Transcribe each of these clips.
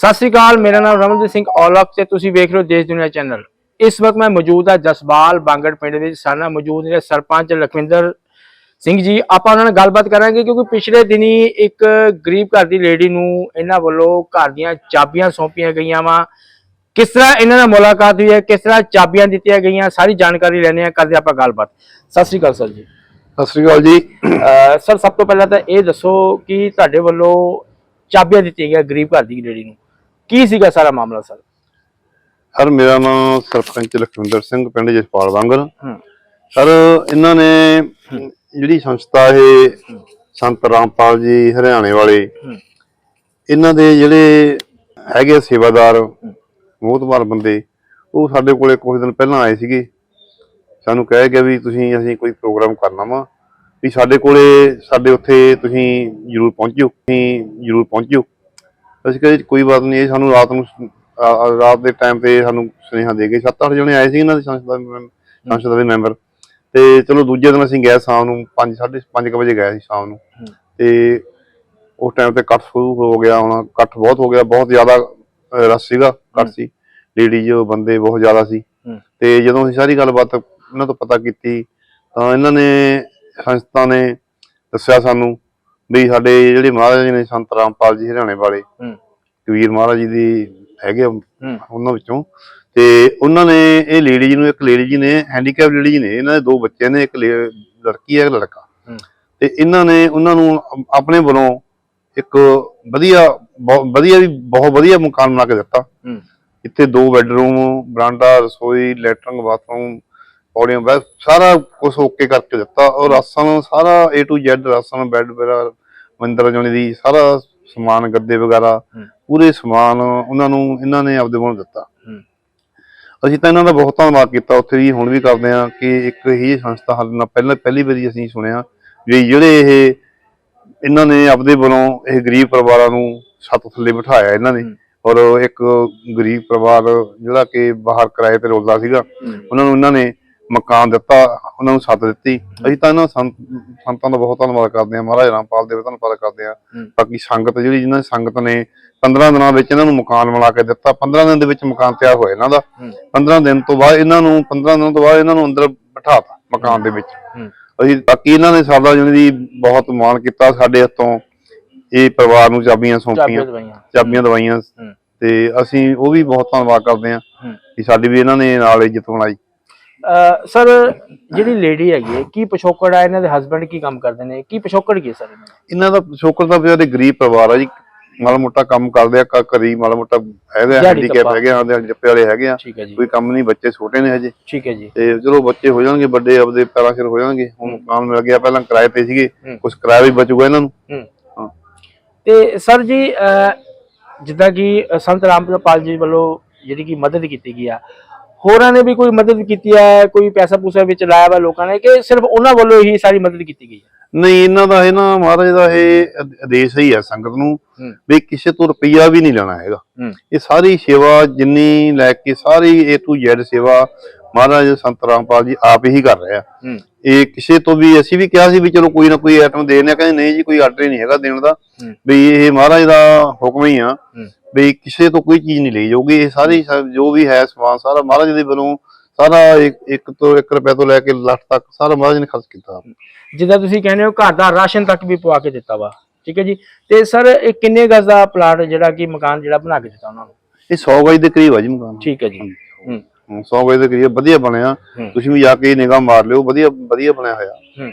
ਸਤਿ ਸ੍ਰੀ ਅਕਾਲ ਮੇਰਾ ਨਾਮ ਰਮਨਦੀਪ ਸਿੰਘ ਔਲਖ ਤੇ ਤੁਸੀਂ ਵੇਖ ਰਹੇ ਹੋ ਦੇਸ਼ ਦੁਨੀਆ ਚੈਨਲ ਇਸ ਵਕਤ ਮੈਂ ਮੌਜੂਦ ਹਾਂ ਜਸਬਾਲ ਬਾਂਗੜ ਪਿੰਡ ਦੇ ਵਿੱਚ। ਸਾਨਾ ਮੌਜੂਦ ਨੇ ਸਰਪੰਚ ਲਖਵਿੰਦਰ ਸਿੰਘ ਜੀ ਆਪਾਂ ਉਹਨਾਂ ਨਾਲ ਗੱਲਬਾਤ ਕਰਾਂਗੇ ਕਿਉਂਕਿ ਪਿਛਲੇ ਦਿਨੀ ਇੱਕ ਗਰੀਬ ਘਰ ਦੀ ਲੇਡੀ ਨੂੰ ਇਹਨਾਂ ਵੱਲੋਂ ਘਰ ਦੀਆਂ ਚਾਬੀਆਂ ਸੌਂਪੀਆਂ ਗਈਆਂ ਵਾ। ਕਿਸ ਤਰ੍ਹਾਂ ਇਹਨਾਂ ਨਾਲ ਮੁਲਾਕਾਤ ਹੋਈ ਹੈ ਕਿਸ ਤਰ੍ਹਾਂ ਚਾਬੀਆਂ ਦਿੱਤੀਆਂ ਗਈਆਂ ਸਾਰੀ ਜਾਣਕਾਰੀ ਲੈਣੇ ਆ ਕਰਦੇ ਆਪਾਂ ਗੱਲਬਾਤ। ਸਤਿ ਸ੍ਰੀ ਅਕਾਲ ਸਰ ਜੀ। ਸਤਿ ਸ੍ਰੀ ਅਕਾਲ ਜੀ। ਸਰ ਸਭ ਤੋਂ ਪਹਿਲਾਂ ਤਾਂ ਇਹ ਦੱਸੋ ਕਿ ਤੁਹਾਡੇ ਵੱਲੋਂ ਚਾਬੀਆਂ ਦਿੱਤੀਆਂ ਗਈਆਂ ਗਰੀਬ ਘਰ ਦੀ ਲੇਡੀ ਨੂੰ। ਕੀ ਸੀਗਾ ਸਾਰਾ ਮਾਮਲਾ ਸਰ? ਸਰ ਮੇਰਾ ਨਾਮ ਸਰਪੰਚ ਲਖਵਿੰਦਰ ਸਿੰਘ ਪਿੰਡ ਜਸਪਾਲ ਵਾਂਗਰ ਸਰ ਇਹਨਾਂ ਨੇ ਜਿਹੜੀ ਸੰਸਥਾ ਇਹ ਸੰਤ ਰਾਮਪਾਲ ਜੀ ਹਰਿਆਣੇ ਵਾਲੇ ਇਹਨਾਂ ਦੇ ਜਿਹੜੇ ਹੈਗੇ ਸੇਵਾਦਾਰ ਮੋਹਤਬਾਰ ਬੰਦੇ ਉਹ ਸਾਡੇ ਕੋਲੇ ਕੁਝ ਦਿਨ ਪਹਿਲਾਂ ਆਏ ਸੀਗੇ। ਸਾਨੂੰ ਕਹਿ ਗਿਆ ਵੀ ਤੁਸੀਂ ਅਸੀਂ ਕੋਈ ਪ੍ਰੋਗਰਾਮ ਕਰਨਾ ਵਾ ਵੀ ਸਾਡੇ ਕੋਲੇ ਸਾਡੇ ਉੱਥੇ ਤੁਸੀਂ ਜ਼ਰੂਰ ਪਹੁੰਚਿਓ ਤੁਸੀਂ ਜ਼ਰੂਰ ਪਹੁੰਚਿਓ। ਅਸੀਂ ਕਿਹਾ ਕੋਈ ਬਾਤ ਨਹੀਂ ਇਹ ਸਾਨੂੰ ਰਾਤ ਨੂੰ ਰਾਤ ਦੇ ਟਾਈਮ ਤੇ ਸਾਨੂੰ ਸੁਨੇਹਾ ਦੇ ਗਏ। ਸੱਤ ਅੱਠ ਜਣੇ ਆਏ ਸੀ ਇਹਨਾਂ ਦੀ ਸੰਸਥਾ ਦੇ ਮੈਂਬ- ਸੰਸਥਾ ਦੇ ਮੈਂਬਰ ਤੇ ਚਲੋ ਦੂਜੇ ਦਿਨ ਅਸੀਂ ਗਏ ਸ਼ਾਮ ਨੂੰ 5 5:30 ਵਜੇ ਗਏ ਸੀ ਸ਼ਾਮ ਨੂੰ। ਹੂੰ। ਤੇ ਉਸ ਟਾਈਮ ਤੇ ਇਕੱਠ ਸ਼ੁਰੂ ਹੋ ਗਿਆ ਹੁਣ ਇਕੱਠ ਬਹੁਤ ਹੋ ਗਿਆ ਬਹੁਤ ਜ਼ਿਆਦਾ ਅਹ, ਰਸ਼ ਸੀਗਾ ਇਕੱਠ ਸੀ। ਲੇਡੀਜ਼ ਬੰਦੇ ਬਹੁਤ ਜ਼ਿਆਦਾ ਸੀ। ਹੂੰ। ਤੇ ਜਦੋਂ ਅਸੀਂ ਸਾਰੀ ਗੱਲਬਾਤ ਇਹਨਾਂ ਤੋਂ ਪਤਾ ਕੀਤੀ ਤਾਂ ਇਹਨਾਂ ਨੇ ਸੰਸਥਾ ਨੇ ਦੱਸਿਆ ਸਾਨੂੰ ਵੀ ਸਾਡੇ ਜਿਹੜੇ ਮਹਾਰਾਜ ਜੀ ਨੇ ਸੰਤ ਰਾਮਪਾਲ ਜੀ ਹਰਿਆਣੇ ਵਾਲੇ ਹੂੰ। ਕਬੀਰ ਮਹਾਰਾਜ ਜੀ ਦੀ ਹੈਗੇ ਆ ਉਹਨਾਂ ਵਿੱਚੋਂ ਤੇ ਉਹਨਾਂ ਨੇ ਇਹ ਲੇਡੀ ਨੂੰ ਇੱਕ ਲੇਡੀ ਜੀ ਨੇ ਹੈਂਡੀਕੈਪ ਲੇਡੀ ਜੀ ਨੇ ਇਹਨਾਂ ਦੇ ਦੋ ਬੱਚੇ ਨੇ ਇੱਕ ਲੜਕੀ ਹੈ ਇੱਕ ਲੜਕਾ। ਤੇ ਇਹਨਾਂ ਨੇ ਉਹਨਾਂ ਨੂੰ ਆਪਣੇ ਵੱਲੋਂ ਇੱਕ ਵਧੀਆ ਵਧੀਆ ਵੀ ਬਹੁਤ ਵਧੀਆ ਮਕਾਨ ਬਣਾ ਕੇ ਦਿੱਤਾ। ਇੱਥੇ ਦੋ ਬੈੱਡਰੂਮ ਬਰਾਂਡਾ ਰਸੋਈ ਲੈਟਰਿੰਗ ਬਾਥਰੂਮ ਪੌੜੀਆਂ ਬੈਸ ਸਾਰਾ ਕੁਝ ਓਕੇ ਕਰਕੇ ਦਿੱਤਾ ਔਰ ਰਾਸ਼ਨ ਸਾਰਾ A to Z ਰਾਸ਼ਨ ਬੈੱਡ ਵਗੈਰਾ ਮੰਦਰ ਜਾਣੇ ਦੀ ਸਾਰਾ ਸਮਾਨ ਗੱਦੇ ਵਗੈਰਾ। ਪੂਰੇ ਸਮਾਨ ਉਹਨਾਂ ਨੂੰ ਇਹਨਾਂ ਨੇ ਆਪਦੇ ਵੱਲੋਂ ਦਿੱਤਾ। ਅਸੀਂ ਤਾਂ ਇਹਨਾਂ ਦਾ ਬਹੁਤ ਧੰਨਵਾਦ ਕੀਤਾ। ਉੱਥੇ ਵੀ ਹੁਣ ਵੀ ਕਰਦੇ ਹਾਂ ਕਿ ਇੱਕ ਹੀ ਸੰਸਥਾ ਸਾਡੇ ਨਾਲ ਪਹਿਲਾਂ ਪਹਿਲੀ ਵਾਰੀ ਅਸੀਂ ਸੁਣਿਆ ਵੀ ਜਿਹੜੇ ਇਹ ਇਹਨਾਂ ਨੇ ਆਪਦੇ ਵੱਲੋਂ ਇਹ ਗਰੀਬ ਪਰਿਵਾਰਾਂ ਨੂੰ ਛੱਤ ਥੱਲੇ ਬਿਠਾਇਆ ਇਹਨਾਂ ਨੇ। ਔਰ ਇੱਕ ਗਰੀਬ ਪਰਿਵਾਰ ਜਿਹੜਾ ਕਿ ਬਾਹਰ ਕਿਰਾਏ ਤੇ ਰੋਲਦਾ ਸੀਗਾ ਉਹਨਾਂ ਨੂੰ ਇਹਨਾਂ ਨੇ ਮਕਾਨ ਦਿੱਤਾ ਉਹਨਾਂ ਨੂੰ ਛੱਤ ਦਿੱਤੀ। ਅਸੀਂ ਤਾਂ ਇਹਨਾਂ ਸੰਤ ਸੰਤਾਂ ਦਾ ਬਹੁਤ ਧੰਨਵਾਦ ਕਰਦੇ ਹਾਂ। ਮਹਾਰਾਜ ਰਾਮਪਾਲ ਦੇ ਧੰਨਵਾਦ ਕਰਦੇ ਹਾਂ। ਬਾਕੀ ਸੰਗਤ ਜਿਹੜੀ ਜਿਨ੍ਹਾਂ ਸੰਗਤ ਨੇ 15 ਦਿਨਾਂ ਵਿੱਚ ਇਹਨਾਂ ਨੂੰ ਮਕਾਨ ਮਿਲਾ ਕੇ ਦਿੱਤਾ 15 ਦਿਨ ਦੇ ਵਿੱਚ ਮਕਾਨ ਤਿਆਰ ਹੋਇਆ ਇਹਨਾਂ ਦਾ। ਹੂੰ। 15 ਦਿਨ ਤੋਂ ਬਾਅਦ ਇਹਨਾਂ ਨੂੰ 15 ਦਿਨਾਂ ਤੋਂ ਬਾਅਦ ਇਹਨਾਂ ਨੂੰ ਅੰਦਰ ਬਿਠਾਤਾ ਮਕਾਨ ਦੇ ਵਿੱਚ। ਅਸੀਂ ਬਾਕੀ ਇਹਨਾਂ ਨੇ ਸਾਡਾ ਜਿਹੜੀ ਦੀ ਬਹੁਤ ਮਾਣ ਕੀਤਾ ਸਾਡੇ ਹੱਥੋਂ। ਇਹ ਪਰਿਵਾਰ ਨੂੰ ਚਾਬੀਆਂ ਸੌਂਪੀਆਂ। ਚਾਬੀਆਂ ਦਵਾਈਆਂ। ਤੇ ਅਸੀਂ ਉਹ ਵੀ ਬਹੁਤ ਧੰਨਵਾਦ ਕਰਦੇ ਹਾਂ ਕਿ ਸਾਡੀ ਵੀ ਇਹਨਾਂ ਨੇ ਨਾਲ ਇੱਜ਼ਤ ਬਣਾਈ। ਸਰ ਜਿਹੜੀ ਲੇਡੀ ਹੈਗੀ ਹੈ ਕੀ ਪਿਛੋਕੜ ਆ? ਇਹਨਾਂ ਦੇ ਹਸਬੰਡ ਕੀ ਕੰਮ ਕਰਦੇ ਨੇ? ਕੀ ਪਿਛੋਕੜ ਕੀ ਹੈ ਸਰ ਇਹਨਾਂ ਦਾ? ਇਹਨਾਂ ਦਾ ਸ਼ੋਕਰ ਦਾ ਵਿਚਾਰੇ ਗਰੀਬ ਪਰਿਵਾਰ ਆ ਜੀ। ਮਾੜਾ ਮੋਟਾ ਕੰਮ ਕਰਦੇ ਆ ਕ- ਘਰੀ ਮਾੜਾ ਮੋਟਾ ਹੈਗਾ ਦਿਹਾੜੀ ਹੈਂਡੀਕੈਪ। ਹੈਗੇ ਆ ਦੇ ਜੱਪੇ ਵਾਲੇ ਹੈਗੇ ਆ। ਠੀਕ ਹੈ ਜੀ। ਕੋਈ ਕੰਮ ਨਹੀਂ ਬੱਚੇ ਛੋਟੇ ਨੇ ਹਜੇ। ਠੀਕ ਹੈ ਜੀ। ਤੇ ਚਲੋ ਬੱਚੇ ਹੋ ਜਾਣਗੇ ਵੱਡੇ ਆਪਦੇ ਪੈਰਾਂ ਸਿਰ ਹੋ ਜਾਣਗੇ। ਹੁਣ ਕੰਮ ਮਿਲ ਗਿਆ ਪਹਿਲਾਂ ਕਿਰਾਏ ਤੇ ਸੀਗੇ ਹੂੰ। ਕੁਝ ਕਿਰਾਇਆ ਵੀ ਬਚੂਗਾ ਇਹਨਾਂ ਨੂੰ। ਹੂੰ। ਹਾਂ। ਤੇ ਸਰ ਜੀ ਅਹ, ਜਿੱਦਾਂ ਕਿ ਅ, ਸੰਤ ਰਾਮਪਾਲ ਜੀ ਵੱਲੋਂ ਜਿਹੜੀ ਕਿ ਮਦਦ ਕੀਤੀ ਗਈ ਆ ਹੋਰਾਂ ਨੇ ਵੀ ਕੋਈ ਮਦਦ ਕੀਤੀ ਹੈ ਕੋਈ ਪੈਸਾ ਪੂਸਾ ਵਿੱਚ ਲਾਇਆ ਵਾ ਲੋਕਾਂ ਨੇ ਕਿ ਸਿਰਫ ਉਹਨਾਂ ਵੱਲੋਂ ਹੀ ਸਾਰੀ ਮਦਦ ਕੀਤੀ ਗਈ ਹੈ? ਨਹੀਂ ਇਹਨਾਂ ਦਾ ਇਹ ਨਾ ਮਹਾਰਾਜ ਦਾ ਇਹ ਆਦ- ਆਦੇਸ਼ ਹੀ ਹੈ ਸੰਗਤ ਨੂੰ ਵੀ ਕਿਸੇ ਤੋਂ ਰੁਪਈਆ ਵੀ ਨਹੀਂ ਲੈਣਾ ਹੈਗਾ। ਇਹ ਸਾਰੀ ਸੇਵਾ ਜਿੰਨੀ ਲੈ ਕੇ ਸਾਰੀ A to Z ਸੇਵਾ ਮਹਾਰਾਜ ਸੰਤ ਰਾਮਪਾਲ ਜੀ ਆਪ ਹੀ ਕਰ ਰਹੇ ਆ। ਇਹ ਕਿਸੇ ਤੋਂ ਵੀ ਅਸੀਂ ਵੀ ਕਿਹਾ ਸੀ ਵੀ ਚਲੋ ਕੋਈ ਨਾ ਕੋਈ ਆਈਟਮ ਦੇਣੇ ਆ ਕਹਿੰਦੇ ਨਹੀਂ ਜੀ ਕੋਈ ਆਰਡਰ ਹੀ ਨਹੀਂ ਹੈਗਾ ਦੇਣ ਦਾ। ਵੀ ਇਹ ਮਹਾਰਾਜ ਦਾ ਹੁਕਮ ਹੀ ਆ ਵੀ ਕਿਸੇ ਤੋਂ ਕੋਈ ਚੀਜ਼ ਨਹੀਂ ਲਈ ਜਾਊਗੀ। ਇਹ ਸਾਰੀ ਜੋ ਵੀ ਹੈ ਸਮਾਨ ਸਾਰਾ ਮਹਾਰਾਜ ਦੇ ਵੱਲੋਂ ਸਾਰਾ ਇੱਕ ਇੱਕ ਤੋਂ 1 ਰੁਪਏ ਤੋਂ ਲੈ ਕੇ ਲੱਖ ਤੱਕ ਸਾਰਾ ਮਹਾਰਾਜ ਨੇ ਖਰਚ ਕੀਤਾ। ਜਿੱਦਾਂ ਤੁਸੀਂ ਕਹਿੰਦੇ ਹੋ ਘਰ ਦਾ ਰਾਸ਼ਨ ਤੱਕ ਵੀ ਪਵਾ ਕੇ ਦਿੱਤਾ ਵਾ। ਠੀਕ ਹੈ ਜੀ? ਤੇ ਸਰ ਇਹ ਕਿੰਨੇ ਗਜ਼ ਦਾ ਪਲਾਟ ਜਿਹੜਾ ਕਿ ਮਕਾਨ ਜਿਹੜਾ ਬਣਾ ਕੇ ਦਿੱਤਾ ਉਹਨਾਂ ਨੂੰ? ਇਹ 100 ਗਜ ਦੇ ਕਰੀਬ ਆ ਜੀ ਮਕਾਨ। ਠੀਕ ਹੈ ਜੀ। ਹੂੰ। 100 ਗਜ ਦੇ ਕਰੀਬ ਵਧੀਆ ਬਣਿਆ। ਤੁਸੀਂ ਵੀ ਜਾ ਕੇ ਨਿਗਾਹ ਮਾਰ ਲਿਓ ਵਧੀਆ ਵਧੀਆ ਬਣਿਆ ਹੋਇਆ।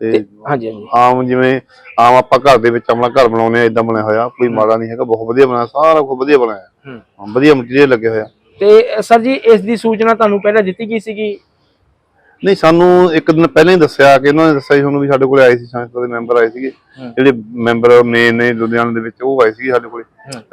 ਤੇ ਤੇ ਹਾਂਜੀ ਹਾਂਜੀ। ਆਮ ਜਿਵੇਂ ਆਮ ਆਪਾਂ ਘਰ ਦੇ ਵਿੱਚ ਆਪਣਾ ਘਰ ਬਣਾਉਂਦੇ ਆ ਇਦਾਂ ਬਣਿਆ ਹੋਇਆ। ਕੋਈ ਮਾੜਾ ਨਹੀਂ ਹੈਗਾ ਬਹੁਤ ਵਧੀਆ ਬਣਿਆ ਸਾਰਾ ਕੁਝ ਵਧੀਆ ਬਣਾਇਆ ਵਧੀਆ ਮਟੀਰੀਅਲ ਲੱਗਿਆ ਹੋਇਆ। ਤੇ ਸਰ ਜੀ ਇਸ ਦੀ ਸੂਚਨਾ ਤੁਹਾਨੂੰ ਪਹਿਲਾਂ ਦਿੱਤੀ ਗਈ ਸੀਗੀ? ਨਹੀਂ ਸਾਨੂੰ ਇੱਕ ਦਿਨ ਪਹਿਲਾਂ ਹੀ ਦੱਸਿਆ ਕਿ ਉਹਨਾਂ ਨੇ ਦੱਸਿਆ ਸੀ ਸਾਨੂੰ ਵੀ ਸਾਡੇ ਕੋਲੇ ਆਏ ਸੀ ਸੰਸਥਾ ਦੇ ਮੈਂਬਰ ਆਏ ਸੀਗੇ। ਜਿਹੜੇ ਮੈਂਬਰ ਮੇਨ ਨੇ ਲੁਧਿਆਣਾ ਦੇ ਵਿੱਚ ਉਹ ਆਏ ਸੀਗੇ ਸਾਡੇ ਕੋਲੇ।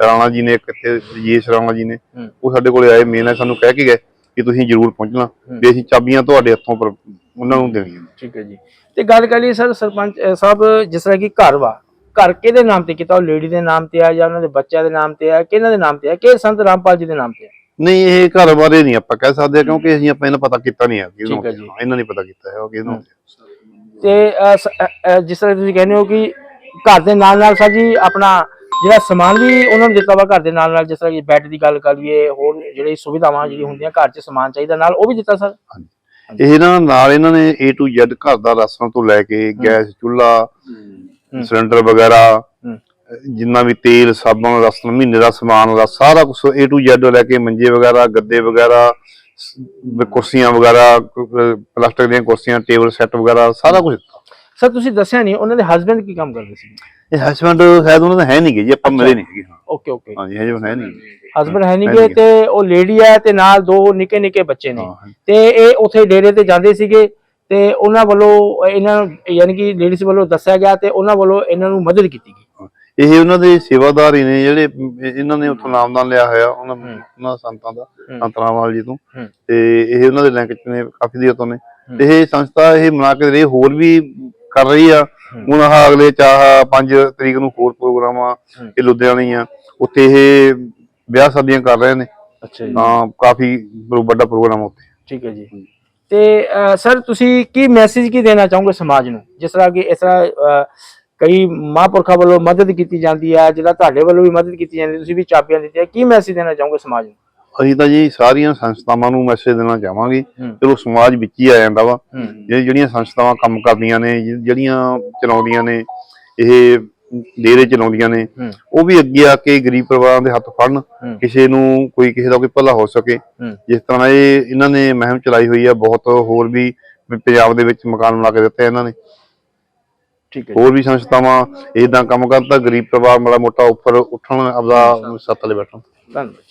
ਰਾਣਾ ਜੀ ਨੇ ਇੱਕ ਇੱਥੇ ਰਜੇਸ਼ ਰਾਣਾ ਜੀ ਨੇ ਉਹ ਸਾਡੇ ਕੋਲੇ ਆਏ। ਮੇਨ ਹੈ ਸਾਨੂੰ ਕਹਿ ਕੇ ਗਏ ਕਿ ਤੁਸੀਂ ਜ਼ਰੂਰ ਪਹੁੰਚਣਾ ਵੀ ਅਸੀਂ ਚਾਬੀਆਂ ਤੁਹਾਡੇ ਹੱਥੋਂ ਪਰ ਉਹਨਾਂ ਨੂੰ ਦੇਣੀਆਂ। ਠੀਕ ਹੈ ਜੀ। ਤੇ ਗੱਲ ਕਰੀਏ ਸਰ ਸਰਪੰਚ ਸਾਹਿਬ ਜਿਸ ਤਰ੍ਹਾਂ ਕਿ ਘਰ ਵਾ ਘਰ ਕਿਹਦੇ ਨਾਮ ਤੇ ਕੀਤਾ? ਉਹ ਲੇਡੀ ਦੇ ਨਾਮ ਤੇ ਆ ਜਾਂ ਉਹਨਾਂ ਦੇ ਬੱਚਿਆਂ ਦੇ ਨਾਮ ਤੇ ਆ? ਕਿਹਨਾਂ ਦੇ ਨਾਮ ਤੇ ਆ? ਕਿ ਸੰਤ ਰਾਮਪਾਲ ਜੀ ਦੇ ਨਾਮ ਤੇ ਆ? ਨਹੀਂ ਇਹ ਘਰ ਬਾਰੇ ਨਹੀਂ ਆਪਾਂ ਕਹਿ ਸਕਦੇ ਕਿਉਂਕਿ ਅਸੀਂ ਆਪਾਂ ਇਹਨਾਂ ਪਤਾ ਕੀਤਾ ਨਹੀਂ ਹੈ ਕਿ ਠੀਕ ਹੈ ਜੀ। ਇਹਨਾਂ ਨੇ ਪਤਾ ਕੀਤਾ ਹੈ ਕਿ ਇਹਨਾਂ ਤੇ ਸ- ਜਿਸ ਤਰ੍ਹਾਂ ਤੁਸੀਂ ਕਹਿੰਦੇ ਹੋ ਕਿ ਘਰ ਦੇ ਨਾਲ ਨਾਲ ਸਰ ਜੀ ਆਪਣਾ ਜਿਹੜਾ ਸਮਾਨ ਵੀ ਉਹਨਾਂ ਨੂੰ ਦਿੱਤਾ ਵਾ ਘਰ ਦੇ ਨਾਲ ਨਾਲ ਜਿਸ ਤਰ੍ਹਾਂ ਕਿ ਬੈੱਡ ਦੀ ਗੱਲ ਕਰ ਲਈਏ ਹੋਰ ਜਿਹੜੀ ਸੁਵਿਧਾਵਾਂ ਜਿਹੜੀ ਹੁੰਦੀਆਂ ਘਰ 'ਚ ਸਮਾਨ ਚਾਹੀਦਾ ਨਾਲ ਉਹ ਵੀ ਦਿੱਤਾ ਸਰ? ਇਹ ਨਾ ਨਾਲ ਇਹਨਾਂ ਨੇ A to Z ਘਰ ਦਾ ਰਾਸ਼ਨ ਤੋਂ ਲੈ ਕੇ ਗੈਸ ਚੁੱਲ੍ਹਾ ਸਿਲੰਡਰ ਵਗੈਰਾ। ਜਿੰਨਾ ਵੀ ਤੇਲ ਸਾਬਣ ਰਸਨ ਮਹੀਨੇ ਦਾ ਸਮਾਨ ਦਾ ਸਾਰਾ ਕੁਝ A to Z ਲੈ ਕੇ ਮੰਜੇ ਵਗੈਰਾ ਗੱਦੇ ਵਗੈਰਾ ਕੁਰਸੀਆਂ ਵਗੈਰਾ ਪਲਾਸਟਿਕ ਦੀਆਂ ਕੁਰਸੀਆਂ ਟੇਬਲ ਸੈੱਟ ਵਗੈਰਾ ਸਾਰਾ ਕੁਝ ਸਰ ਤੁਸੀਂ ਦੱਸਿਆ ਨਹੀਂ ਉਹਨਾਂ ਦੇ ਹਸਬੰਡ ਕੀ ਕੰਮ ਕਰਦੇ ਸੀ? ਇਹ ਹਸਬੰਡ ਸ਼ਾਇਦ ਉਹਨਾਂ ਦਾ ਹੈ ਨਹੀਂ ਜੀ ਆਪਾਂ ਮਿਲੇ ਨਹੀਂ ਸੀਗੇ। ਹਾਂ ਓਕੇ ਓਕੇ ਹਾਂਜੀ ਹਜੇ ਹੈ ਨਹੀਂ। ਹਸਬੰਡ ਹੈ ਨਹੀਂ। ਤੇ ਉਹ ਲੇਡੀ ਹੈ ਤੇ ਨਾਲ ਦੋ ਨਿੱਕੇ ਨਿੱਕੇ ਬੱਚੇ ਨੇ। ਤੇ ਇਹ ਉਥੇ ਡੇਰੇ ਤੇ ਜਾਂਦੇ ਸੀਗੇ ਤੇ ਉਹਨਾਂ ਵੱਲੋਂ ਇਹਨਾਂ ਨੂੰ ਯਾਨੀ ਕਿ ਲੇਡੀਜ਼ ਵੱਲੋਂ ਦੱਸਿਆ ਗਿਆ ਤੇ ਉਹਨਾਂ ਵੱਲੋਂ ਇਹਨਾਂ ਨੂੰ ਮਦਦ ਕੀਤੀ ਗਈ। ਇਹ ਉਹਨਾਂ ਦੇ ਸੇਵਾਦਾਰ ਹੀ ਨੇ ਜਿਹੜੇ ਇਹਨਾਂ ਨੇ ਉੱਥੋਂ ਨਾਮਦਾਨ ਲਿਆ ਹੋਇਆ ਉਹਨਾਂ ਉਹਨਾਂ ਸੰਤਾਂ ਦਾ ਸੰਤ ਰਾਮਵਾਲ ਜੀ ਤੋਂ। ਹੂੰ। ਤੇ ਇਹ ਉਹਨਾਂ ਦੇ ਲਿੰਕ ਚ ਨੇ ਕਾਫੀ ਦੇਰ ਤੋਂ ਨੇ। ਤੇ ਇਹ ਸੰਸਥਾ ਇਹ ਮਨਾ ਕੇ ਰਹੀ ਹੋਰ ਵੀ ਕਰ ਰਹੀ ਆ। ਹੁਣ ਆਹ ਅਗਲੇ ਚਾਹ 5 ਤਰੀਕ ਨੂੰ ਹੋਰ ਪ੍ਰੋਗਰਾਮ ਆ ਇਹ ਲੁਧਿਆਣੇ ਹੀ ਆ। ਉੱਥੇ ਇਹ ਵਿਆਹ ਸ਼ਾਦੀਆਂ ਕਰ ਰਹੇ ਨੇ। ਅੱਛਾ ਤਾਂ ਕਾਫੀ ਵੱਡਾ ਪ੍ਰੋਗਰਾਮ ਉੱਥੇ। ਠੀਕ ਹੈ ਜੀ। ਤੇ ਸਰ ਤੁਸੀਂ ਕੀ ਮੈਸੇਜ ਕੀ ਦੇਣਾ ਚਾਹੋਗੇ ਸਮਾਜ ਨੂੰ? ਜਿਸ ਤਰ੍ਹਾਂ ਕਿ ਇਸ ਤਰ੍ਹਾਂ ਕਈ ਮਹਾਂਪੁਰਖਾਂ ਵੱਲੋਂ ਮਦਦ ਕੀਤੀ ਜਾਂਦੀ ਹੈ ਜਿਹੜਾ ਤੁਹਾਡੇ ਵੱਲੋਂ ਵੀ ਮਦਦ ਕੀਤੀ ਜਾਂਦੀ ਤੁਸੀਂ ਵੀ ਚਾਬੀਆਂ ਦਿੱਤੀਆਂ ਕੀ ਮੈਸੇਜ ਦੇਣਾ ਚਾਹੋਗੇ ਸਮਾਜ ਨੂੰ? ਅਸੀਂ ਤਾਂ ਜੀ ਸਾਰੀਆਂ ਸੰਸਥਾਵਾਂ ਨੂੰ ਮੈਸੇਜ ਦੇਣਾ ਚਾਹਾਂਗੇ। ਚਲੋ ਸਮਾਜ ਵਿੱਚ ਹੀ ਆ ਜਾਂਦਾ ਵਾ। ਜਿਹੜੀਆਂ ਸੰਸਥਾਵਾਂ ਕੰਮ ਕਰਦੀਆਂ ਨੇ ਜਿਹੜੀਆਂ ਚਲਾਉਂਦੀਆਂ ਨੇ ਇਹ ਡੇਰੇ ਚਲਾਉਂਦੀਆਂ ਨੇ ਉਹ ਵੀ ਅੱਗੇ ਆ ਕੇ ਗਰੀਬ ਪਰਿਵਾਰਾਂ ਦੇ ਹੱਥ ਫੜਨ। ਕਿਸੇ ਨੂੰ ਕੋਈ ਕਿਸੇ ਦਾ ਕੋਈ ਭਲਾ ਹੋ ਸਕੇ। ਜਿਸ ਤਰ੍ਹਾਂ ਇਹ ਇਹਨਾਂ ਨੇ ਮਹਿਮ ਚਲਾਈ ਹੋਈ ਆ ਬਹੁਤ ਹੋਰ ਵੀ ਪੰਜਾਬ ਦੇ ਵਿੱਚ ਮਕਾਨ ਬਣਾ ਕੇ ਦਿੱਤੇ ਇਹਨਾਂ ਨੇ। ਠੀਕ ਹੈ ਜੀ। ਹੋਰ ਵੀ ਸੰਸਥਾਵਾਂ ਇਦਾਂ ਕੰਮ ਕਰਨ ਤਾਂ ਗਰੀਬ ਪਰਿਵਾਰ ਮਾੜਾ ਮੋਟਾ ਉੱਪਰ ਉੱਠਣ ਆਪਦਾ ਸੱਤ ਲੈ ਬੈਠਣ ਧੰਨਵਾਦ।